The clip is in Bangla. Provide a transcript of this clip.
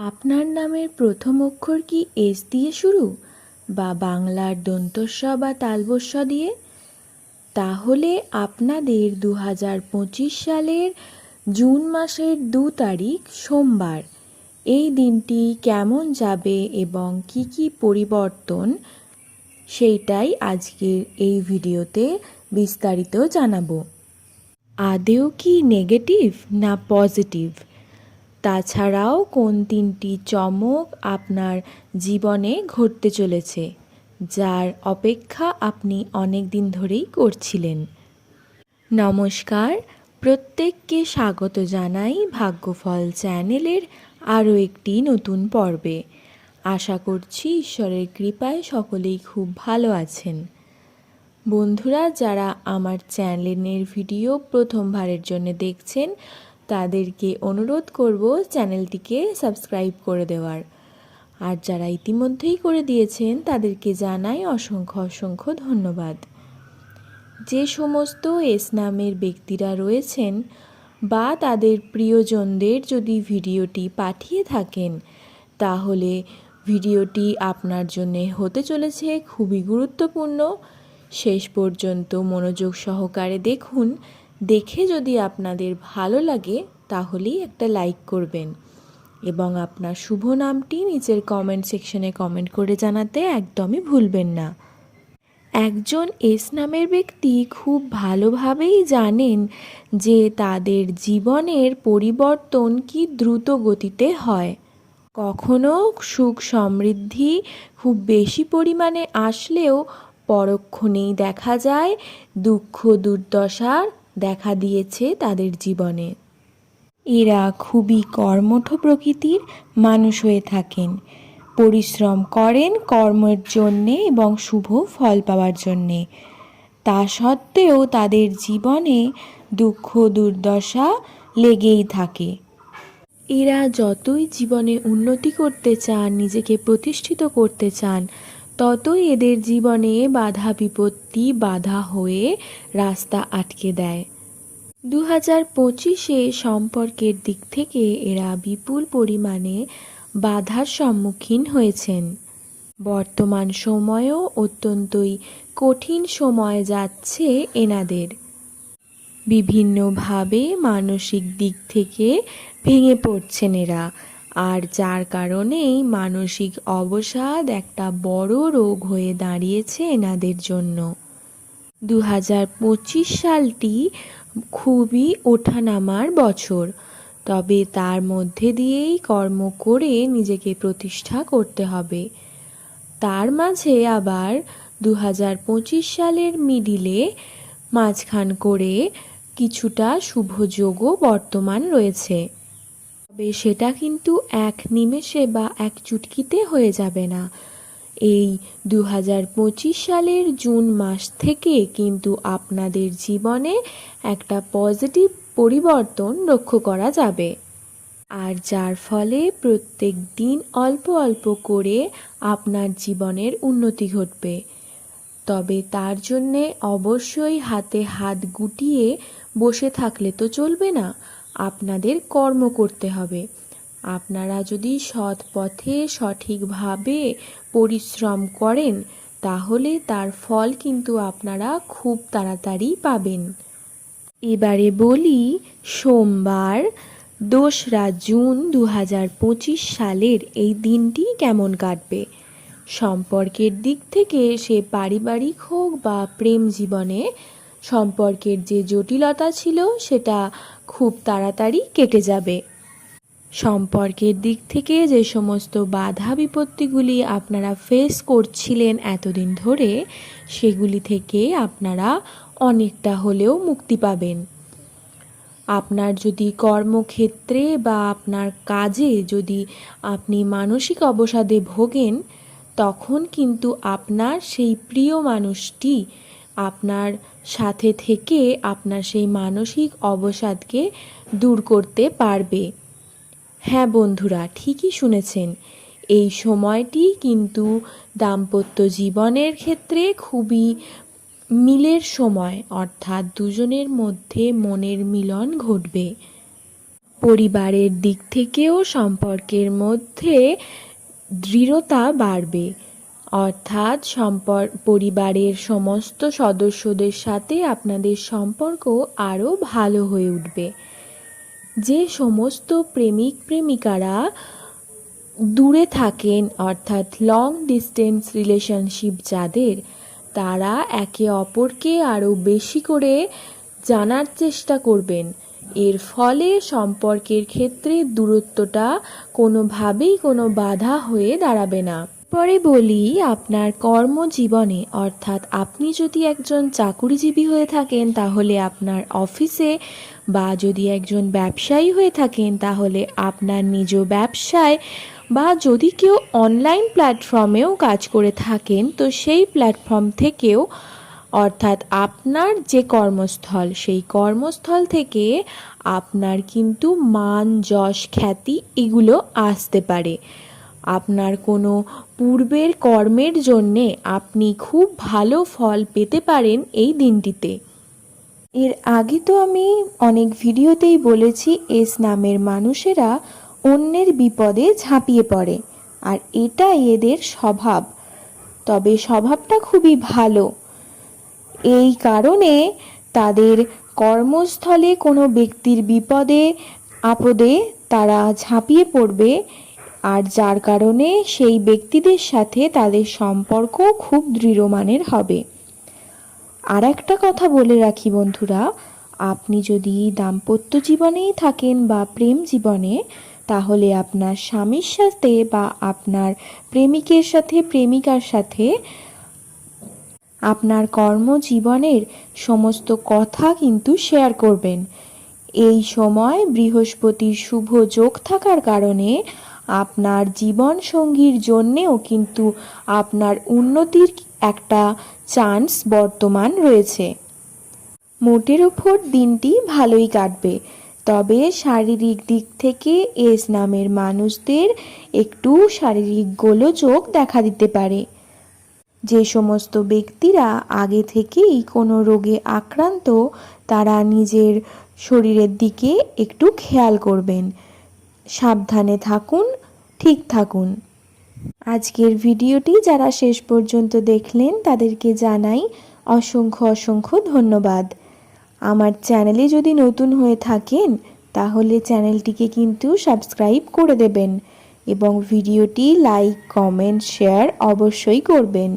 আপনার নামের প্রথম অক্ষর কি এস দিয়ে শুরু? বা বাংলার দন্তস্ব বা তালবস্য দিয়ে? তাহলে আপনাদের দু হাজার পঁচিশ সালের জুন মাসের দু তারিখ, সোমবার। এই দিনটি কেমন যাবে এবং কি কি পরিবর্তন? সেইটাই আজকের এই ভিডিওতে বিস্তারিত জানাব। আদেও কি নেগেটিভ না পজিটিভ তাছাড়াও কোন তিনটি চমক আপনার জীবনে ঘটতে চলেছে, যার অপেক্ষা আপনি অনেক দিন ধরেই করছিলেন? নমস্কার, প্রত্যেককে স্বাগত জানাই ভাগ্যফল চ্যানেলের আরও একটি নতুন পর্বে। আশা করছি ঈশ্বরের কৃপায় সকলেই খুব ভালো আছেন। বন্ধুরা, যারা আমার চ্যানেলের ভিডিও প্রথমবারের জন্য দেখছেন তাদেরকে অনুরোধ করব চ্যানেলটিকে সাবস্ক্রাইব করে দেওয়ার। আর যারা ইতিমধ্যেই করে দিয়েছেন, তাদেরকে জানাই অসংখ্য অসংখ্য ধন্যবাদ। যে সমস্ত এস নামের ব্যক্তিরা রয়েছেন বা তাদের প্রিয়জনদের যদি ভিডিওটি পাঠিয়ে থাকেন, তাহলে ভিডিওটি আপনার জন্যে হতে চলেছে খুবই গুরুত্বপূর্ণ। শেষ পর্যন্ত মনোযোগ সহকারে দেখুন দেখে যদি আপনাদের ভালো লাগে, তাহলেই একটা লাইক করবেন। এবং আপনার শুভ নামটি নিচের কমেন্ট সেকশনে কমেন্ট করে জানাতে একদমই ভুলবেন না। একজন এস নামের ব্যক্তি খুব ভালোভাবেই জানেন যে তাদের জীবনের পরিবর্তন কি দ্রুত গতিতে হয়। কখনো সুখ সমৃদ্ধি খুব বেশি পরিমাণে আসলেও পরক্ষণেই দেখা যায় দুঃখ দুর্দশার দেখা দিয়েছে তাদের জীবনে। এরা খুবই কর্মঠ প্রকৃতির মানুষ হয়ে থাকেন। পরিশ্রম করেন কর্মের জন্যে এবং শুভ ফল পাওয়ার জন্যে। তা সত্ত্বেও তাদের জীবনে দুঃখ, দুর্দশা লেগেই থাকে। এরা যতই জীবনে উন্নতি করতে চান, নিজেকে প্রতিষ্ঠিত করতে চান ততই এদের জীবনে বাধা বিপত্তি, বাধা হয়ে রাস্তা আটকে দেয়। দু হাজার পঁচিশে সম্পর্কের দিক থেকে এরা বিপুল পরিমাণে বাধার সম্মুখীন হয়েছেন। বর্তমান সময়ও অত্যন্তই কঠিন সময় যাচ্ছে এনাদের। বিভিন্নভাবে মানসিক দিক থেকে ভেঙে পড়ছেন এরা। আর যার কারণেই মানসিক অবসাদ একটা বড় রোগ হয়ে দাঁড়িয়েছে এনাদের জন্য। দু হাজার পঁচিশ সালটি খুবই ওঠানামার বছর, তবে তার মধ্যে দিয়েই কর্ম করে নিজেকে প্রতিষ্ঠা করতে হবে। তার মাঝে আবার দু হাজার পঁচিশ সালের মিডিলে মাঝখান করে কিছুটা শুভযোগও বর্তমান রয়েছে। তবে সেটা কিন্তু এক নিমেষে বা এক চুটকিতে হয়ে যাবে না। এই দু হাজার পঁচিশ সালের জুন মাস থেকে কিন্তু আপনাদের জীবনে একটা পজিটিভ পরিবর্তন লক্ষ্য করা যাবে। আর যার ফলে প্রত্যেক দিন অল্প অল্প করে আপনার জীবনের উন্নতি ঘটবে। তবে তার জন্যে অবশ্যই হাতে হাত গুটিয়ে বসে থাকলে তো চলবে না। আপনাদের কর্ম করতে হবে। আপনারা যদি সৎ পথে সঠিকভাবে পরিশ্রম করেন, তাহলে তার ফল কিন্তু আপনারা খুব তাড়াতাড়ি পাবেন। এবারে বলি, সোমবার, দোসরা জুন দু হাজার পঁচিশ সালের এই দিনটি কেমন কাটবে? সম্পর্কের দিক থেকে সে পারিবারিক হোক বা প্রেম জীবনে সম্পর্কের যে জটিলতা ছিল সেটা খুব তাড়াতাড়ি কেটে যাবে। সম্পর্কের দিক থেকে যে সমস্ত বাধা বিপত্তিগুলি আপনারা ফেস করছিলেন এতদিন ধরে, সেগুলি থেকে আপনারা অনেকটা হলেও মুক্তি পাবেন। আপনার যদি কর্মক্ষেত্রে বা আপনার কাজে যদি আপনি মানসিক অবসাদে ভোগেন, তখন কিন্তু আপনার সেই প্রিয় মানুষটি আপনার সাথে থেকে আপনার সেই মানসিক অবসাদকে দূর করতে পারবে। হ্যাঁ বন্ধুরা, ঠিকই শুনেছেন। এই সময়টি কিন্তু দাম্পত্য জীবনের ক্ষেত্রে খুবই মিলের সময়, অর্থাৎ দুজনের মধ্যে মনের মিলন ঘটবে। পরিবারের দিক থেকেও সম্পর্কের মধ্যে দৃঢ়তা বাড়বে। অর্থাৎ সম্পর, পরিবারের সমস্ত সদস্যদের সাথে আপনাদের সম্পর্ক আরও ভালো হয়ে উঠবে। যে সমস্ত প্রেমিক প্রেমিকারা দূরে থাকেন, অর্থাৎ লং ডিস্টেন্স রিলেশনশিপ যাদের, তারা একে অপরকে আরও বেশি করে জানার চেষ্টা করবেন। এর ফলে সম্পর্কের ক্ষেত্রে দূরত্বটা কোনোভাবেই কোনো বাধা হয়ে দাঁড়াবে না। পরে বলি, আপনার কর্মজীবনে, অর্থাৎ আপনি যদি একজন চাকুরিজীবী হয়ে থাকেন, তাহলে আপনার অফিসে বা যদি একজন ব্যবসায়ী হয়ে থাকেন, তাহলে আপনার নিজ ব্যবসায় বা যদি কেউ অনলাইন প্ল্যাটফর্মেও কাজ করে থাকেন, তো সেই প্ল্যাটফর্ম থেকেও, অর্থাৎ আপনার যে কর্মস্থল, সেই কর্মস্থল থেকে আপনার কিন্তু মান, যশ, খ্যাতি এগুলো আসতে পারে। আপনার কোনো পূর্বের কর্মের জন্যে আপনি খুব ভালো ফল পেতে পারেন এই দিনটিতে। এর আগে তো আমি অনেক ভিডিওতেই বলেছি, এস নামের মানুষেরা অন্যের বিপদে ঝাঁপিয়ে পড়ে, আর এটা এদের স্বভাব। তবে স্বভাবটা খুবই ভালো। এই কারণে তাদের কর্মস্থলে কোনো ব্যক্তির বিপদে, আপদে তারা ঝাঁপিয়ে পড়বে আর যার কারণে সেই ব্যক্তিদের সাথে তাদের সম্পর্ক খুব দৃঢ় মানের হবে। আর একটা কথা বলে রাখি বন্ধুরা, আপনি যদি দাম্পত্য জীবনেই থাকেন বা প্রেম জীবনে, তাহলে আপনার স্বামীর সাথে বা আপনার প্রেমিকের সাথে, প্রেমিকার সাথে আপনার কর্মজীবনের সমস্ত কথা কিন্তু শেয়ার করবেন। এই সময় বৃহস্পতির শুভ যোগ থাকার কারণে আপনার জীবন সঙ্গীর জন্যেও কিন্তু আপনার উন্নতির একটা চান্স বর্তমান রয়েছে। মোটের ওপর দিনটি ভালোই কাটবে, তবে শারীরিক দিক থেকে এস নামের মানুষদের একটু শারীরিক গোলযোগ দেখা দিতে পারে। যে সমস্ত ব্যক্তিরা আগে থেকেই কোনো রোগে আক্রান্ত, তারা নিজের শরীরের দিকে একটু খেয়াল করবেন। সাবধানে থাকুন, ঠিক থাকুন। আজকের ভিডিওটি যারা শেষ পর্যন্ত দেখলেন, তাদেরকে জানাই অসংখ্য অসংখ্য ধন্যবাদ। আমার চ্যানেলে যদি নতুন হয়ে থাকেন, তাহলে চ্যানেলটিকে কিন্তু সাবস্ক্রাইব করে দেবেন এবং ভিডিওটি লাইক, কমেন্ট, শেয়ার অবশ্যই করবেন।